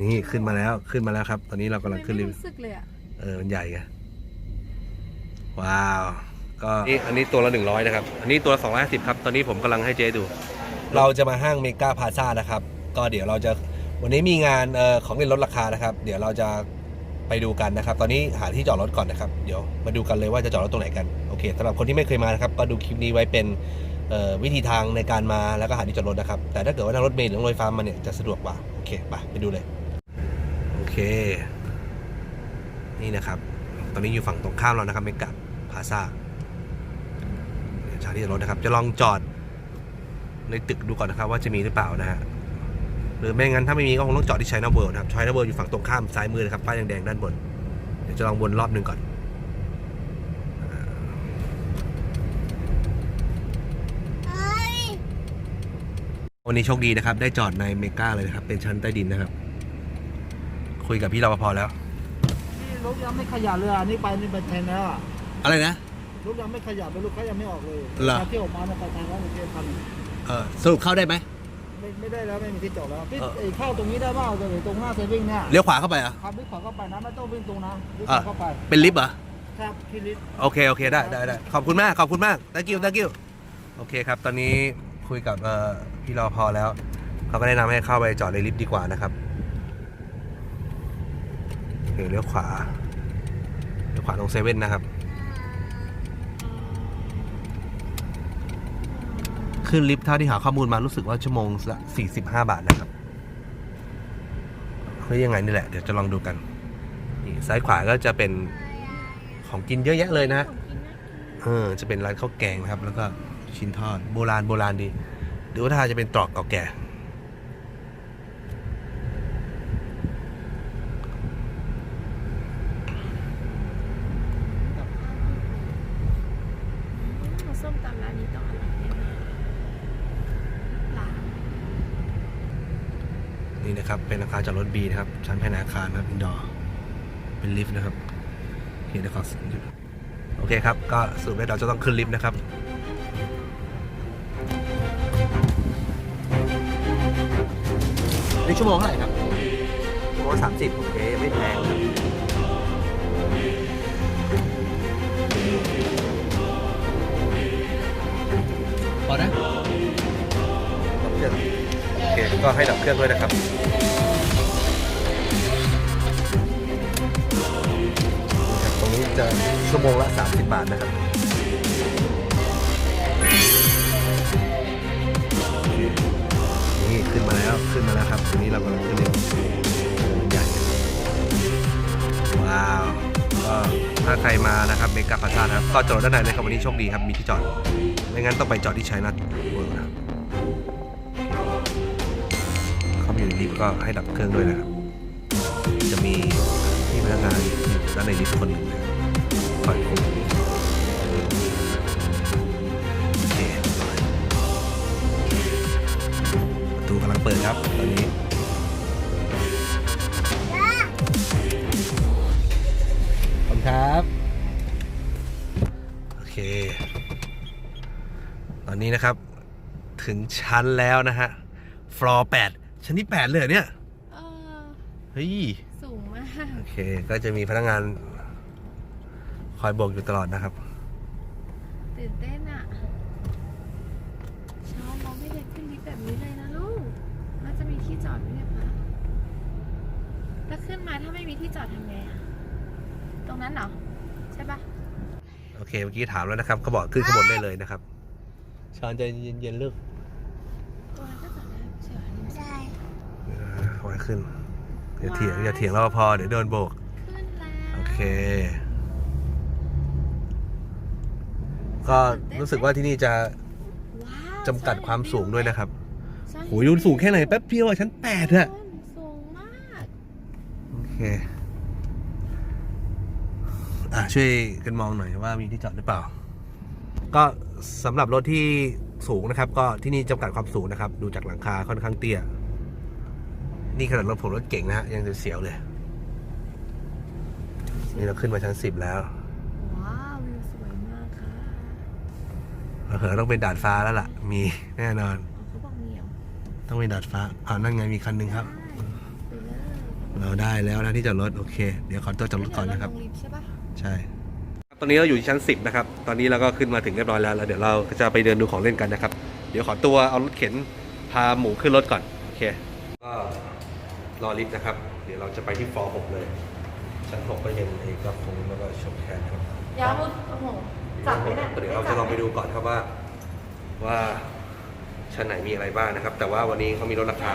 นี่ขึ้นมาแล้วขึ้นมาแล้วครับ ตอนนี้เรากำลังขึ้นลิฟต์รู้สึกเลยอะเออมันใหญ่ไงว้าว ก็นี่อันนี้ตัวละหนึ่งร้อยนะครับ อันนี้ตัวละสองร้อยห้าสิบครับ ตอนนี้ผมกำลังให้เจ๊ดู เราจะมาห้างเมกาพาซานะครับ ก็เดี๋ยวเราจะวันนี้มีงานเอ่อของเล่นลดราคานะครับ เดี๋ยวเราจะไปดูกันนะครับ ตอนนี้หาที่จอดรถก่อนนะครับ เดี๋ยวมาดูกันเลยว่าจะจอดรถตรงไหนกัน โอเคสำหรับคนที่ไม่เคยมานะครับ ก็ดูคลิปนี้ไว้เป็นเอ่อวิธีทางในการมาแล้วก็หาที่จอดรถนะครับ แต่ถ้าเกิดว่านั่งรถเมล์หรือรถไฟฟ้ามาเนี่ยจะสะดวกกว่า โอเค ไปไปดูเลยโอ เค นี่นะครับ ตอนนี้อยู่ฝั่งตรงข้ามเรานะครับเมกะพาซาเดี๋ยวชาที่จอดรถนะครับ จะลองจอดในตึกดูก่อนนะครับ ว่าจะมีหรือเปล่านะฮะ หรือไม่งั้นถ้าไม่มีก็คงต้องจอดที่ชัยนาเวิร์นะครับชัยนาเวิร์อยู่ฝั่งตรงข้ามซ้ายมือนะครับ ป้ายแดงๆด้านบน เดี๋ยวจะลองวนรอบหนึ่งก่อนอ่าวันนี้โชคดีนะครับ ได้จอดในเมกาเลยนะครับ เป็นชั้นใต้ดินนะครับ คุยกับพี่รปภแล้ว นี่รถยังไม่ขยับเลยอะนี่ไปนี่ไปแทนแล้วอะอะไรนะ รถยังไม่ขยับเลยลูกค้ายังไม่ออกเลยเหรอการที่ออกมาเนี่ยไปแทนแล้วโอเคพันเออสรุปเข้าได้ไหม ไม่ไม่ได้แล้วไม่มีที่จอดแล้วพี่เออเอ้ยเข้าตรงนี้ได้เปล่าตรงตรงหน้าเซเว่นเนี่ยเลี้ยวขวาเข้าไปเหรอะขับวิ่งขวาเข้าไปนะไม่ต้องวิ่งตรงนะวิ่งอะเข้าไปเป็นลิฟต์เหรอ ครับที่ลิฟต์โอเค โอเค ได้ได้ได้ขอบคุณมาก ขอบคุณมาก thank you thank you โอเคครับ ตอนนี้คุยกับเอ่อพี่รอพอแล้ว เขาก็แนะนำให้เข้าไปจอดในลิฟต์ดีกว่านะครับ เคเลี้ยวขวาเลี้ยวขวาตรงเซเว่นนะครับ ขึ้นลิฟต์เท่าที่หาข้อมูลมารู้สึกว่าชั่วโมงละ45 บาทนะครับเฮ้ยยังไงนี่แหละ เดี๋ยวจะลองดูกันนี่ซ้ายขวาก็จะเป็นของกินเยอะแยะเลยนะฮะเออจะเป็นร้านข้าวแกงนะครับ แล้วก็ชิ้นทอดโบราณโบราณดีหรือว่าถ้าจะเป็นตรอกเก่าแก่ ส้มตำร้านนี้ต้องอร่อยแน่ๆหลา นี่นะครับ เป็นอาคารจอดรถบีนะครับ ชั้นภายในอาคารนะครับอินดอร์เป็นลิฟต์นะครับโอเคเดี๋ยวขอโอเคครับ ก็สรุปแล้วเราจะต้องขึ้นลิฟต์นะครับนี่ชั่วโมงเท่าไหร่ครับชั่วโมงสามสิบโอเคไม่แพงครับพอนะดับเครื่องโอเค ก็ให้ดับเครื่องด้วยนะครับ จะชั่วโมงละ 30 บาทนะครับนี่ขึ้นมาแล้วขึ้นมาแล้วครับทีนี้เรากำลังขึ้นเร็วใหญ่ว้าวก็ถ้าใครมานะครับเมกาพาซานะครับ ก็จอดด้านในเลยครับวันนี้โชคดีครับมีที่จอด ไม่งั้นต้องไปจอดที่ชัยนาทเวิร์นะครับเข้าไปอยู่ในลิฟต์ก็ให้ดับเครื่องด้วยนะครับ จะมีที่พนักงานด้านในลิฟต์คนหนึ่งนะ โอเคประตูกำลังเปิดครับตอนนี้ขอบคุณครับ โอเค ตอนนี้นะครับ ถึงชั้นแล้วนะฮะ ฟลอร์แปดชั้นที่แปดเลยเหรอเนี่ย เออเฮ้ย สูงมาก โอเค ก็จะมีพนักงานค อยโบกอยู่ตลอดนะครับ ตื่นเต้นอะเช้าเราไม่ได้ขึ้นลิฟต์แบบนี้เลยนะลูกน่าจะมีที่จอดไหมเนี่ยคะแล้วขึ้นมาถ้าไม่มีที่จอดทำไงอะตรงนั้นเหรอ ใช่ปะโอเคเมื่อกี้ถามแล้วนะครับเขาบอกขึ้นข้างบนได้เลยนะครับชอนใจะเย็นๆลูกตรงนั้นก็จอดได้ใช่ไหมไม่ใช่เอาไว้ขึ้นอย่าเถียงอย่าเถียงรปภเดี๋ยวโดนโบก ขึ้นแล้ว โอเค ก็รู้สึกว่าที่นี่จะว้าวจำกัดความสูงด้วยนะครับใช่โหยดูสูงแค่ไหนแป๊บเดียวอะชั้นแปดอะสูงมากโอเคอะช่วยกันมองหน่อยว่ามีที่จอดหรือเปล่า ก็สำหรับรถที่สูงนะครับ ก็ที่นี่จำกัดความสูงนะครับ ดูจากหลังคาค่อนข้างเตี้ย นี่ขนาดรถผมรถเก่งนะฮะยังเสียวๆเลย นี่เราขึ้นมาชั้นสิบแล้วว้ เผลอๆต้องเป็นดาดฟ้าแล้วล่ะ มีแน่นอนอ๋อเขาบอกเหนียวต้องเป็นดาดฟ้าอ่านั่นไงมีคันหนึ่งครับ ไปเลยได้แล้วนะที่จอดรถโอเค เดี๋ยวขอตัวจอดรถก่อนนะครับ เดี๋ยวเาลงลิฟต์ใช่ปะ ใช่ ตอนนี้เราอยู่ที่ชั้น 10 นะครับ ตอนนี้เราก็ขึ้นมาถึงเรียบร้อยแล้วแล้ว เดี๋ยวเราก็จะไปเดินดูของเล่นกันนะครับ เดี๋ยวขอตัวเอารถเข็นพาหมูขึ้นรถก่อน โอเค ก็รอลิฟต์นะครับ เดี๋ยวเราจะไปที่ฟอร์6เลย ชั้น6ก็เป็นเอกพงศ์แล้วก็ชมแคนครับ ยาวมุดโอ้โห จับไหมเนี่ย เดี๋ยวเราจะลองไปดูก่อนครับว่า ว่าชั้นไหนมีอะไรบ้างนะครับ แต่ว่าวันนี้เขามีลดราคา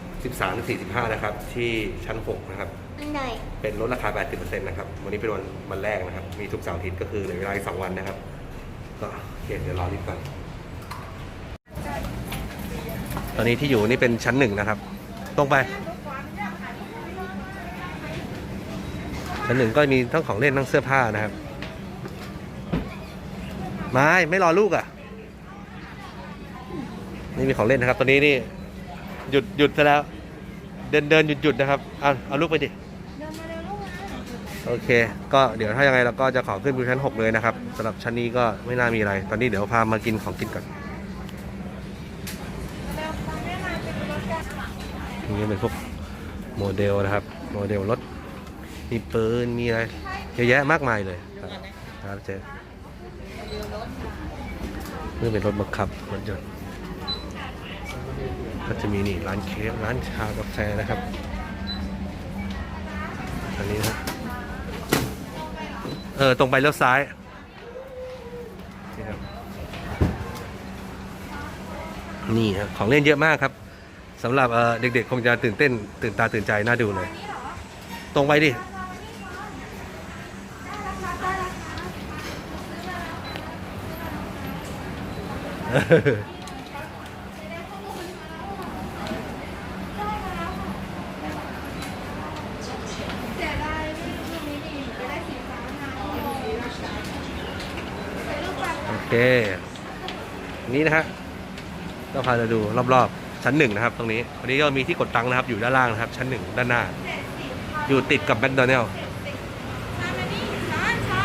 13ถึง45 นะครับ ที่ชั้น 6 นะครับไหนเป็นลดราคา 80%นะครับ วันนี้เป็นวันวันแรกนะครับ มีทุกเสาร์อาทิตย์ก็คือเหลือเวลาอีก2วันนะครับ ก็โอเคเดี๋ยวรอรีบก่อน ตอนนี้ที่อยู่นี่เป็นชั้นหนึ่งนะครับ ตรงไป ชั้นหนึ่งก็มีทั้งของเล่นทั้งเสื้อผ้านะครับ ไม่ไม่รอลูกอะ นี่มีของเล่นนะครับ ตอนนี้นี่ หยุดหยุดซะแล้ว เดินเดินหยุดหยุดนะครับเอาเอาลูกไปดิโอเค ก็เดี๋ยวถ้ายังไงเราก็จะขอขึ้นไปชั้น 6 เลยนะครับสำหรับชั้นนี้ก็ไม่น่ามีอะไร ตอนนี้เดี๋ยวพามากินของกินก่อนนี่เป็นพวกโมเดลนะครับ โมเดลรถ มีปืน มีอะไร เยอะแยะมากมายเลย ครับครั เจ๊นี่เป็นรถบังคับรถยนต์ก็จะมีนี่ร้านเค้กร้านชากาแฟนะครับอันนี้นะเออตรงไปเลี้ยวซ้ายนี่ครับนี่ฮะของเล่นเยอะมากครับสำหรับเด็กๆคงจะตื่นเต้น ตื่นตาตื่นใจน่าดูเลย ตรงไปดิ เสียดายที่ลูกนี้ดีไปได้สีฟ้ามาไปลูกปัด โอเค นี่นะฮะก็พาเราดูรอบๆ ชั้นหนึ่งนะครับ ตรงนี้อันนี้ก็มีที่กดตังค์นะครับ อยู่ด้านล่างนะครับ ชั้นหนึ่งด้านหน้า อยู่ติดกับแมคโดนัลล์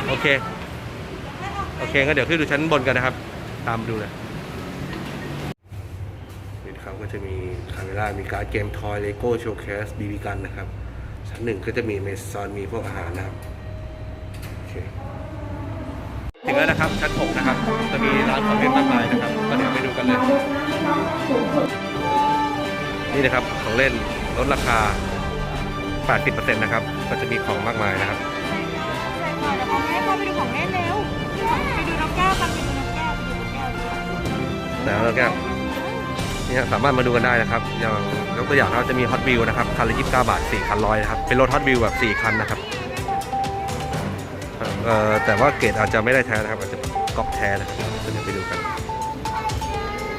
โอเค โอเคงั้นเดี๋ยวขึ้นดูชั้นบนกันนะครับ ตามดูเลย นี่ครับก็จะมีคาเมล่ามีการ์ดเกมทอยเลโก้โชว์แคสบีบีกันนะครับชั้นหนึ่งก็จะมีเมซอนมีพวกอาหารนะครับโอเคถึงแล้วนะครับชั้น6นะครับจะมีร้านของเล่นมากมายนะครับก็เดี๋ยวไปดูกันเลย นี่นะครับของเล่นลดราคา 80%นะครับก็จะมีของมากมายนะครับใส่ก่อนเดี๋ยวเขาให้เข้าไปดูของเล่นเร็วไปดูน้องแก้วกันไปดูน้องแก้วไปดูน้องแก้วด้วยแล้วแล้วแก้ว นี่ฮะสามารถมาดูกันได้นะครับ อย่างยกตัวอย่างนะครับจะมีฮอตวิวนะครับคันละ29 บาท 4 คันร้อยนะครับ เป็นรถฮอตวิวแบบ 4 คันนะครับเอ่อแต่ว่าเกรดอาจจะไม่ได้แท้นะครับ อาจจะก๊อปแท้นะครับเดี๋ยวไปดูกัน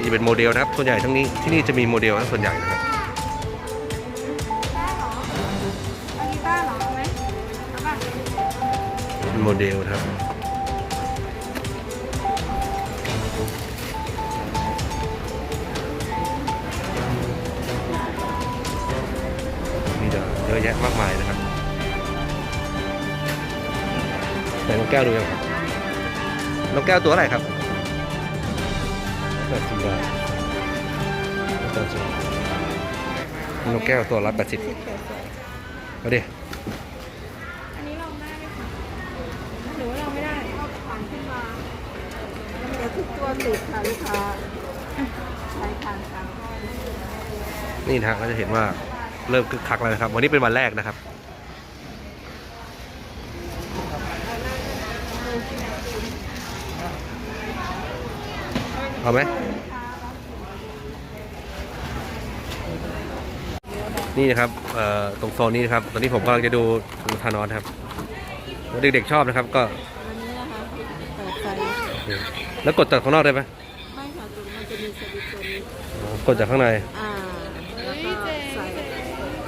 นี่เป็นโมเดลนะครับ ส่วนใหญ่ทั้งนี้ที่นี่จะมีโมเดลทั้งส่วนใหญ่นะครับได้เหรออันนี้ได้เหรอเอาไหมเอาป่ะเป็นโมเดลนะครับ อะแยะมากมายนะครับแต่น้องแก้วดูยังครับน้องแก้วตัวอะไรครับแปดสิบบาทแปดสิบน้องแก้วตัวละแปดสิบเอาดิอันนี้ลองได้ไหมคะหรือว่าลองไม่ได้เอาผ่านขึ้นมาเดี๋ยวทุกตัวติดค่ะลูกค้าใช้ทางกลางนี่นะฮะก็จะเห็นว่า เริ่มคึกคักแล้วนะครับ วันนี้เป็นวันแรกนะครับ เอาไหมนี่นะครับเอ่อตรงโซนนี้นะครับ ตอนนี้ผมกำลังจะดูดูทานอนครับเด็กๆชอบนะครับก็อันนี้นะคะเปิดไฟแล้วกดจากข้างนอกได้ไหมไม่ค่ะตัวมันจะมีสวิตช์ตัวนี้อ๋อกดจากข้างใน อ่าแล้วก็ใส่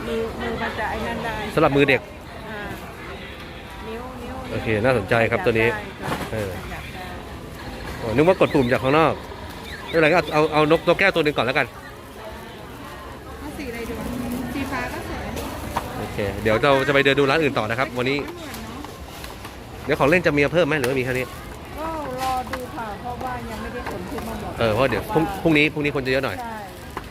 มือ มือมันจะไอ้นั่นได้สำหรับมือเด็ก อ่านิ้วนิ้วโอเคน่าสนใจครับตัวนี้เอเออออยากได้อ๋อนึกว่ากดปุ่มจากข้างนอกไม่เป็นไรก็เอาเอานกนกแก้วตัวหนึ่งก่อนแล้วกัน เอาสีอะไรดีวะสีฟ้าก็สวยโอเค เดี๋ยวเราจะไปเดินดูร้านอื่นต่อนะครับ วันนี้ ไม่เหมือนเนาะเดี๋ยวของเล่นจะมีเพิ่มไหมหรือว่ามีแค่นี้ ก็รอดูค่ะเพราะว่ายังไม่ได้ขนขึ้นมาหมดเออเพราะเดี๋ยวพรุ่งพรุ่งนี้พรุ่งนี้คนจะเยอะหน่อย ใช่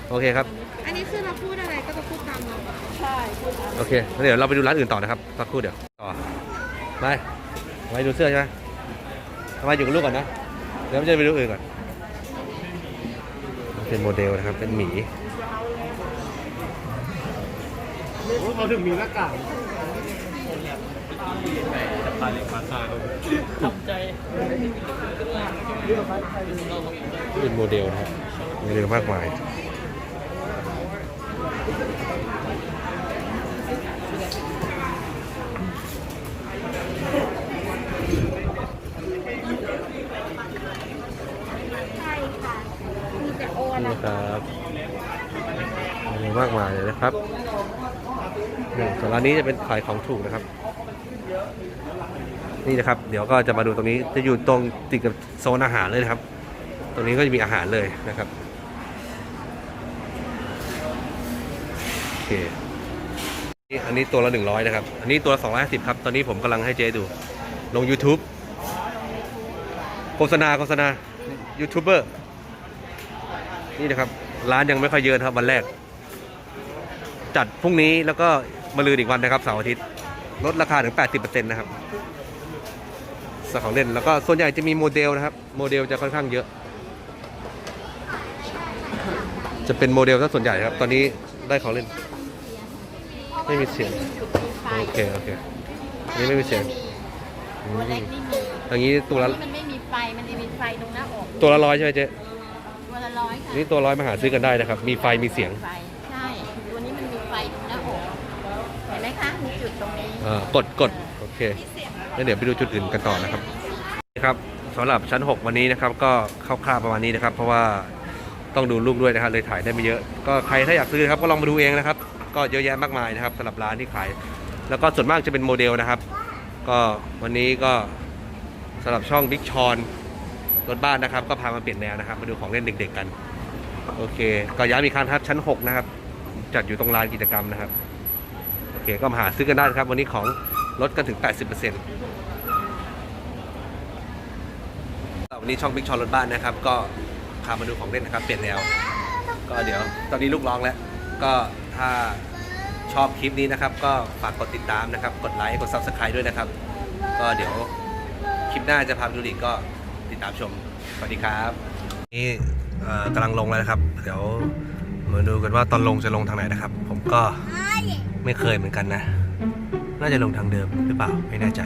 โอเคครับ อันนี้คือเราพูดอะไรก็จะพูดตามเราอะใช่ใช่โอเคงั้นเดี๋ยวเราไปดูร้านอื่นต่อนะครับสักครู่เดี๋ยวต่อไปไปดูเสื้อใช่ไหมทำไมอยู่กับลูกก่อนนะเดี๋ยวเราจะไปดูอื่นก่อนเป็นโมเดลนะครับเป็นหมีเขาถึงมีหน้ากากเป็นโมเดลนะครับโมเดลมากมาย มีแต่โอนี่นะนะครับมเดลมากมายเลยนะครับนี่ส่วนร้านนี้จะเป็นขายของถูกนะครับ นี่นะครับ เดี๋ยวก็จะมาดูตรงนี้จะอยู่ตรงติดกับโซนอาหารเลยนะครับ ตรงนี้ก็จะมีอาหารเลยนะครับโอเคนี่อันนี้ตัวละหนึ่งร้อยนะครับ อันนี้ตัวละสองร้อยสิบครับ ตอนนี้ผมกำลังให้เจ๊ดู ลง YouTube โฆษณาโฆษณายูทูบเบอร์ นี่นะครับ ร้านยังไม่ค่อยเยอะนะครับวันแรก จัดพรุ่งนี้แล้วก็มาลืนอีกวันนะครับเสาร์อาทิตย์ลดราคาถึง 80%นะครับสำหรับของเล่นแล้วก็ส่วนใหญ่จะมีโมเดลนะครับ โมเดลจะค่อนข้างเยอะ จะเป็นโมเดลซะส่วนใหญ่ครับ ตอนนี้ได้ของเล่น ไม่มีเสียงโอเคโอเคอันนี้ไม่มีเสียงอืตัวมเล็กนี่มีอย่างนี้ตัวละนี่มันไม่มีไฟมันจะมีไฟตรงหน้าอกตัวละร้อยใช่ไหมเจ๊ตัวละ ร้อยค่ะนี่ตัวร้อยมาหาซื้อกันได้นะครับ มีไฟมีเสียงไฟใช่ ตัวนี้มันมีไฟตรงหน้าอกเห็นไหมคะ มีจุดตรงนี้อ่ากดกดโอเคแล้วเดี๋ยวไปดูจุดอื่นกันต่อนะครับนี่ครับสำหรับชั้น 6 วันนี้นะครับ ก็คร่าวๆประมาณนี้นะครับ เพราะว่าต้องดูรูปด้วยนะครับเลยถ่ายได้ไม่เยอะ ก็ใครถ้าอยากซื้อนะครับก็ลองมาดูเองนะครับ ก็เยอะแยะมากมายนะครับสำหรับร้านที่ขาย แล้วก็ส่วนมากจะเป็นโมเดลนะครับ ก็วันนี้ก็สำหรับช่องบิ๊กชอน รถบ้านนะครับ ก็พามาเปลี่ยนแนวนะครับมาดูของเล่นเด็ก ๆกัน โอเค ก็ย้ำอีกครั้งครับชั้น 6 นะครับ จัดอยู่ตรงลานกิจกรรมนะครับ โอเค ก็มาหาซื้อกันได้นะครับ วันนี้ของลดกันถึง 80%วันนี้ช่องบิ๊กชอนรถบ้านนะครับ ก็พามาดูของเล่นนะครับ เปลี่ยนแนว ก็เดี๋ยวตอนนี้ลูกร้องแล้ว ก็ถ้าชอบคลิปนี้นะครับ ก็ฝากกดติดตามนะครับ กดไลค์ กด Subscribe ด้วยนะครับ ก็เดี๋ยวคลิปหน้าจะพาไปดูอีกก็ ติดตามชม สวัสดีครับ นี่กำลังลงแล้วนะครับ เดี๋ยวมาดูกันว่าตอนลงจะลงทางไหนนะครับ ผมก็ไม่เคยเหมือนกันนะ น่าจะลงทางเดิมหรือเปล่าไม่แน่ใจ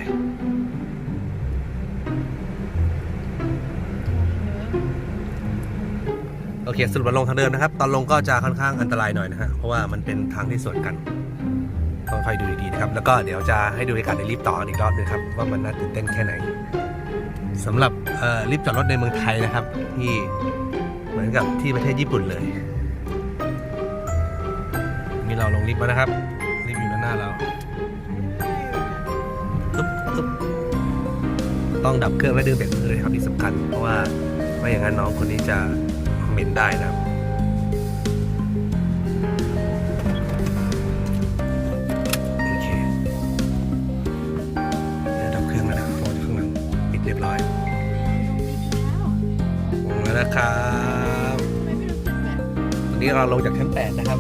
โอเคสรุปว่าลงทางเดิมนะครับ ตอนลงก็จะค่อนข้างอันตรายหน่อยนะฮะเพราะว่ามันเป็นทางที่สวนกันต้องคอยดูดีๆนะครับ แล้วก็เดี๋ยวจะให้ดูบรรยากาศในลิฟต์ต่ออีกรอบนึงครับ ว่ามันน่าตื่นเต้นแค่ไหน สำหรับลิฟต์จอดรถในเมืองไทยนะครับ ที่เหมือนกับที่ประเทศญี่ปุ่นเลยนี่เราลงลิฟต์มานะครับลิฟต์อยู่ด้านหน้าเราตึ๊บตึ๊บต้องดับเครื่องและดึงเบรกมือเลยครับที่สำคัญ เพราะว่าไม่อย่างนั้นน้องคนนี้จะเหม็นได้นะครับ นะครับตอนนี้เราลงจากชั้น8นะครับ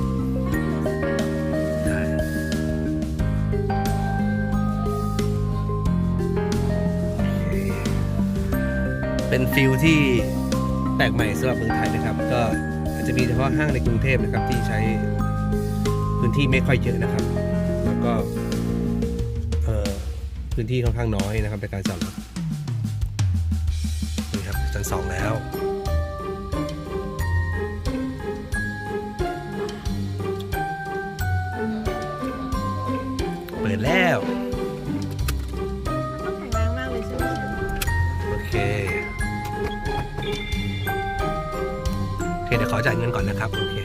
เป็นฟิลที่แปลกใหม่สำหรับเมืองไทยนะครับ ก็อาจจะมีเฉพาะห้างในกรุงเทพนะครับ ที่ใช้พื้นที่ไม่ค่อยเยอะนะครับ แล้วก็พื้นที่ค่อนข้างน้อยนะครับในการจอดรถนี่ครับชั้นสองแล้ว ปิดแล้ว ต้องแข็งแรงมากเลยใช่ไหมคะโอเค โอเคเดี๋ยวขอจ่ายเงินก่อนนะครับ โอเค